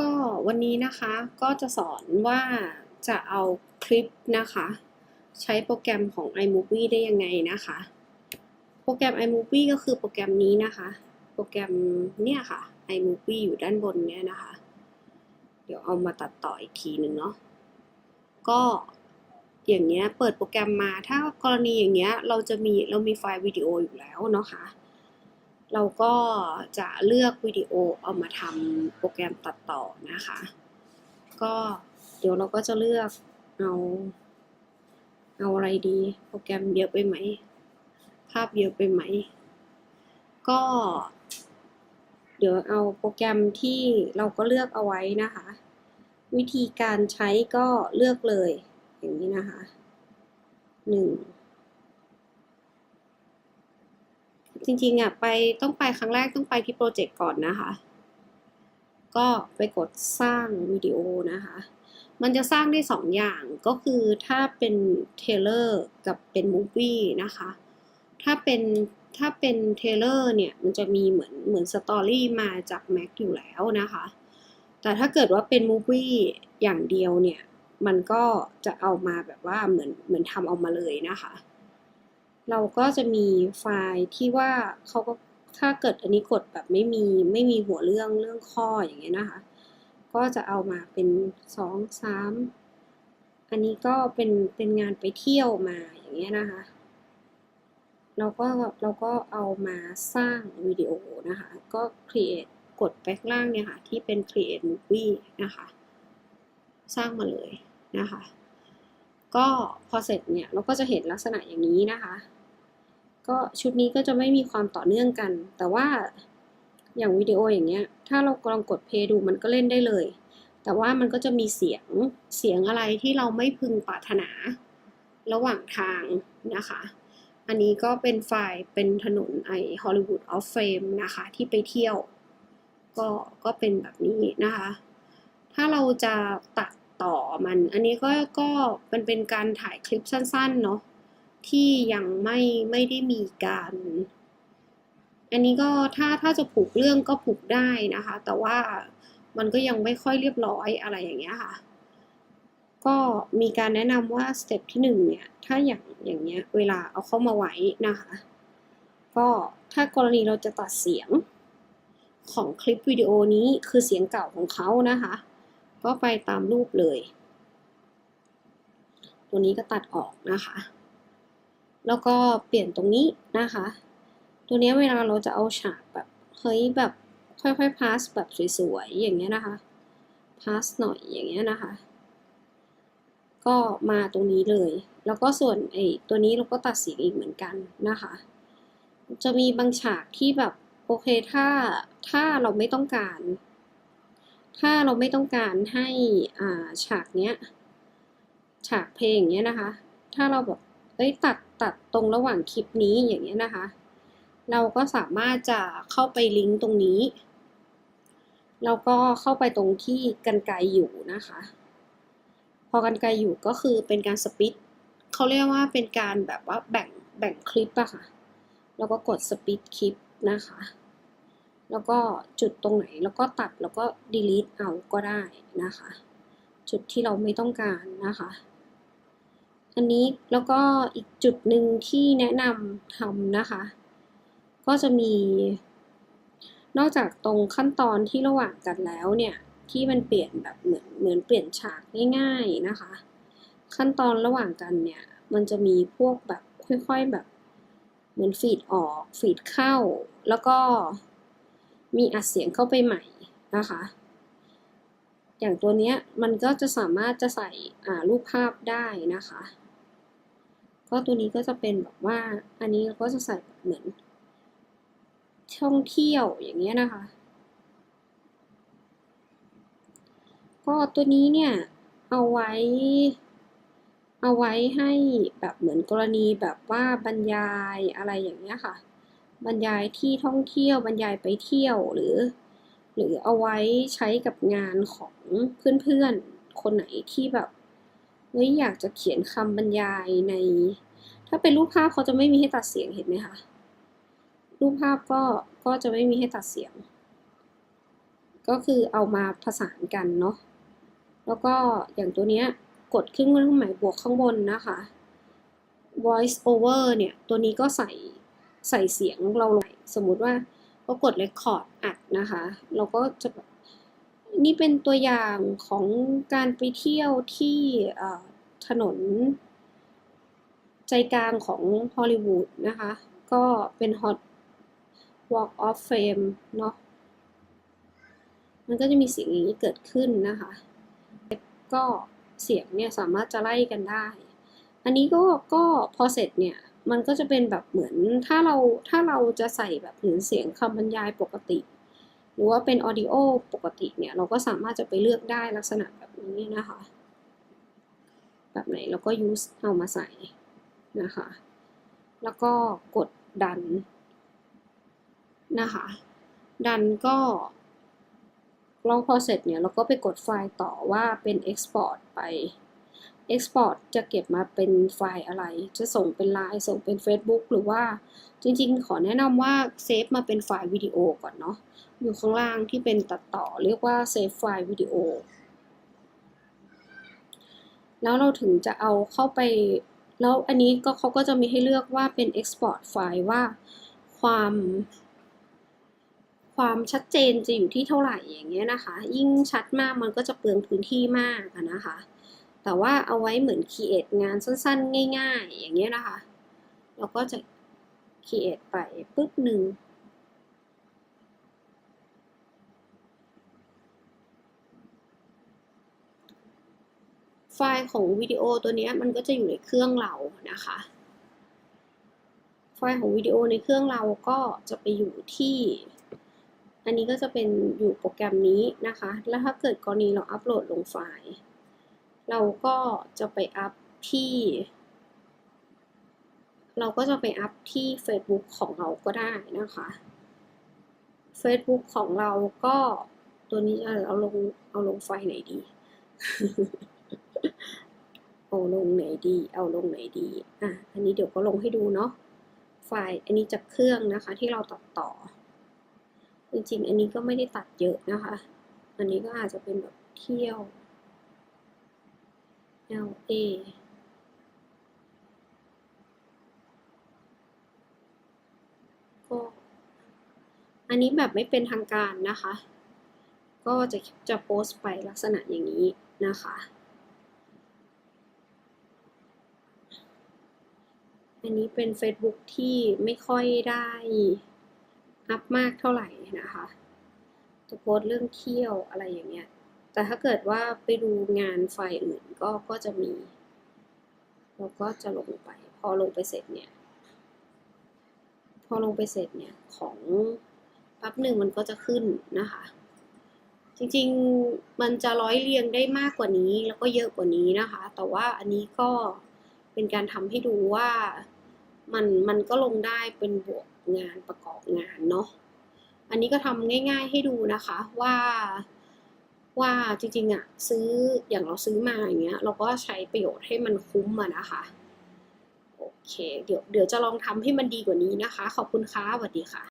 ก็วันนี้นะคะก็จะสอนว่าจะเอาคลิปนะคะ ใช้โปรแกรมของ iMovie ได้ยังไงนะคะ โปรแกรม iMovie ก็คือโปรแกรมนี้นะคะ โปรแกรมเนี่ยค่ะ iMovie อยู่ด้านบนเนี่ยนะคะ เดี๋ยวเอามาตัดต่ออีกทีหนึ่งเนาะก็อย่างเงี้ยเปิดโปรแกรมมาถ้ากรณีอย่างเงี้ยเราจะมีเรามีไฟล์วิดีโออยู่แล้วเนาะค่ะ เราก็จะเลือกวิดีโอเอามาทำโปรแกรมตัดต่อนะคะ ก็เดี๋ยวเราก็จะเลือกเอาเอาอะไรดี โปรแกรมเยอะไปไหม ภาพเยอะไปไหม ก็ เดี๋ยวเอาโปรแกรมที่เราก็เลือกเอาไว้นะคะ วิธีการใช้ก็เลือกเลยอย่างนี้นะคะหนึ่ง จริงๆอะไปต้องไปครั้งแรกต้องไปที่โปรเจกต์ก่อนนะคะ ก็ไปกดสร้างวิดีโอนะคะ มันจะสร้างได้สองอย่างก็คือถ้าเป็นเทเลอร์กับเป็นมูฟวี่นะคะ ถ้าเป็นถ้าเป็นเทเลอร์เนี่ยมันจะมีเหมือนเหมือนสตอรี่มาจาก Mac อยู่แล้วนะคะ แต่ถ้าเกิดว่าเป็นมูฟวี่อย่างเดียวเนี่ย มันก็จะเอามาแบบว่าเหมือนเหมือนทำเอามาเลยนะคะ เราก็จะมีไฟล์ที่ว่าเขาก็ถ้าเกิดอันนี้กดแบบไม่มีไม่มีหัวเรื่องเรื่องข้ออย่างเงี้ยนะคะ ก็จะเอามาเป็นสองสามอันนี้ก็เป็นเป็นงานไปเที่ยวมาอย่างเงี้ยนะคะ เราก็เราก็เอามาสร้างวิดีโอนะคะ ก็ create กดไปข้างล่างเนี่ยค่ะ ที่เป็น create movie นะคะ สร้างมาเลยนะคะ ก็พอเสร็จเนี่ย เราก็จะเห็นลักษณะอย่างนี้นะคะ ก็ชุดนี้ก็จะไม่มีความต่อเนื่องกัน แต่ว่าอย่างวิดีโออย่างเงี้ย ถ้าเราลองกดเพย์ดูมันก็เล่นได้เลย แต่ว่ามันก็จะมีเสียงเสียงอะไรที่เราไม่พึงปรารถนา ระหว่างทางนะคะ อันนี้ก็เป็นไฟล์เป็นถนนไอฮอลลีวูดออฟเฟมนะคะที่ไปเที่ยว ก็ก็เป็นแบบนี้นะคะ ถ้าเราจะตัดต่อมัน อันนี้ก็ก็มันเป็นการถ่ายคลิปสั้นๆเนาะ ที่ยังไม่ไม่ได้มีการ อันนี้ก็ถ้าถ้าจะผูกเรื่องก็ผูกได้นะคะ แต่ว่ามันก็ยังไม่ค่อยเรียบร้อยอะไรอย่างเงี้ยค่ะ ก็มีการแนะนำว่าสเต็ปที่หนึ่งเนี่ย ถ้าอย่างอย่างเงี้ยเวลาเอาเข้ามาไว้นะคะ ก็ถ้ากรณีเราจะตัดเสียงของคลิปวิดีโอนี้คือเสียงเก่าของเขานะคะ ก็ไปตามรูปเลย ตัวนี้ก็ตัดออกนะคะ แล้วก็เปลี่ยนตรงนี้นะคะ ตัวนี้เวลาเราจะเอาฉากแบบเฮ้ยแบบค่อยๆพาสแบบสวยๆอย่างเงี้ยนะคะพาสหน่อยอย่างเงี้ยนะคะ ก็มาตรงนี้เลย แล้วก็ส่วนไอ้ตัวนี้เราก็ตัดเสียงอีกเหมือนกันนะคะ จะมีบางฉากที่แบบโอเคถ้าถ้าเราไม่ต้องการ ถ้าเราไม่ต้องการให้อ่าฉากเนี้ยฉากเพลงเนี้ยนะคะ ถ้าเราแบบเอ้ยตัด ตัดตรงระหว่างคลิปนี้อย่างเงี้นะคะ เราก็สามารถจะเข้าไปลิงก์ตรงนี้ แล้วก็เข้าไปตรงที่กันไกลอยู่นะคะ พอกันไกลอยู่ก็คือเป็นการสปิดเขาเรียกว่าเป็นการแบบว่าแบ่งแบ่งคลิปอะค่ะ แล้วก็กดสปิดคลิปนะคะ แล้วก็จุดตรงไหนแล้วก็ตัดแล้วก็ delete เอาก็ได้นะคะ จุดที่เราไม่ต้องการนะคะ อันนี้แล้วก็อีกจุดหนึ่งที่แนะนำทำนะคะ ก็จะมี นอกจากตรงขั้นตอนที่ระหว่างกันแล้วเนี่ย ที่มันเปลี่ยนแบบเหมือนเหมือนเปลี่ยนฉากง่ายๆนะคะ ขั้นตอนระหว่างกันเนี่ย มันจะมีพวกแบบค่อยๆแบบเหมือนฟีดออกฟีดเข้า แล้วก็มีอัดเสียงเข้าไปใหม่นะคะ อย่างตัวเนี้ยมันก็จะสามารถจะใส่รูปภาพได้นะคะ ก็ตัวนี้ก็จะเป็นแบบว่าอันนี้ก็จะใส่เหมือนท่องเที่ยวอย่างเงี้ยนะคะ ก็ตัวนี้เนี่ยเอาไว้ เอาไว้ให้แบบเหมือนกรณีแบบว่าบรรยายอะไรอย่างเงี้ยค่ะ บรรยายที่ท่องเที่ยวบรรยายไปเที่ยวหรือ หรือเอาไว้ใช้กับงานของเพื่อนๆคนไหนที่แบบ เฮ้ยอยากจะเขียนคำบรรยายใน ถ้าเป็นรูปภาพเขาจะไม่มีให้ตัดเสียงเห็นไหมคะ รูปภาพก็ก็จะไม่มีให้ตัดเสียง ก็คือเอามาผสานกันเนาะ แล้วก็อย่างตัวเนี้ยกดขึ้นเครื่องหมายบวกข้างบนนะคะ voice over เนี่ย ตัวนี้ก็ใส่ใส่เสียงเราลงสมมุติว่าเรากด record อัดนะคะ เราก็จะแบบ นี่เป็นตัวอย่างของการไปเที่ยวที่ถนน ใจกลางของฮอลลีวูดนะคะ ก็เป็น hot walk of fame เนาะมันก็จะมีเสียงอย่างนี้เกิดขึ้นนะคะ ก็เสียงเนี่ยสามารถจะไล่กันได้ อันนี้ก็ก็พอเสร็จเนี่ย มันก็จะเป็นแบบเหมือนถ้าเราถ้าเราจะใส่แบบเหมือนเสียงคำบรรยายปกติ รือว่าเป็นออดิโอปกติเนี่ยเราก็สามารถจะไปเลือกได้ลักษณะแบบนี้นะคะ แบบไหนเราก็ use เอามาใส่นะคะ แล้วก็กดดันนะคะ ดันก็เราพอเสร็จเนี่ยเราก็ไปกดไฟล์ต่อว่าเป็น export ไป export จะเก็บมาเป็นไฟล์อะไร จะส่งเป็น Line ส่งเป็น Facebook หรือว่าจริงๆ ขอแนะนำว่าเซฟมาเป็นไฟล์วิดีโอก่อนเนาะอยู่ข้างล่างที่เป็นตัดต่อเรียกว่าเซฟไฟล์วิดีโอแล้วเราถึงจะเอาเข้าไป แล้วอันนี้ก็เขาก็จะมีให้เลือกว่าเป็น export ไฟล์ว่าความความชัดเจนจะอยู่ที่เท่าไหร่อย่างเงี้ยนะคะ ยิ่งชัดมากมันก็จะเปลืองพื้นที่มากนะคะ แต่ว่าเอาไว้เหมือน create งานสั้นๆ ง่ายๆ อย่างเงี้ยนะคะ เราก็จะ create ไปปุ๊บหนึ่งไฟล์ของวิดีโอตัวเนี้ยมันก็จะอยู่ในเครื่องเรานะคะ ไฟล์ของวิดีโอในเครื่องเราก็จะไปอยู่ที่ อันนี้ก็จะเป็นอยู่โปรแกรมนี้นะคะ แล้วถ้าเกิดกรณีเราอัปโหลดลงไฟล์ เราก็จะไปอัพที่ เราก็จะไปอัพที่ Facebook ของเราก็ได้นะคะ Facebook ของเราก็ตัวนี้จะเอาลงเอาลงไฟไหนดี เอาลงไหนดี เอาลงไหนดี อะ อันนี้เดี๋ยวก็ลงให้ดูเนาะ ไฟล์อันนี้จากเครื่องนะคะที่เราตัดต่อ จริงๆ อันนี้ก็ไม่ได้ตัดเยอะนะคะ อันนี้ก็อาจจะเป็นแบบเที่ยว LA ก็อันนี้แบบไม่เป็นทางการนะคะ ก็จะจะโพสต์ไปลักษณะอย่างนี้นะคะ อันนี้เป็น Facebook ที่ไม่ค่อยได้อัพมากเท่าไหร่นะคะ จะโพสต์เรื่องเที่ยวอะไรอย่างเงี้ย แต่ถ้าเกิดว่าไปดูงานไฟล์อื่นก็ก็จะมี เราก็จะลงไป พอลงไปเสร็จเนี่ย พอลงไปเสร็จเนี่ยของแป๊บหนึ่งมันก็จะขึ้นนะคะ จริงๆมันจะร้อยเรียงได้มากกว่านี้แล้วก็เยอะกว่านี้นะคะ แต่ว่าอันนี้ก็เป็นการทำให้ดูว่ามันมันก็ลงได้เป็นบวกงานประกอบงานเนาะ อันนี้ก็ทำง่าย ๆ ให้ดูนะคะว่า ว่าจริงๆอะซื้ออย่างเราซื้อมาอย่างเงี้ย เราก็ใช้ประโยชน์ให้มันคุ้มอะนะคะโอเค เดี๋ยวเดี๋ยวจะลองทำให้มันดีกว่านี้นะคะ ขอบคุณค่ะสวัสดีค่ะ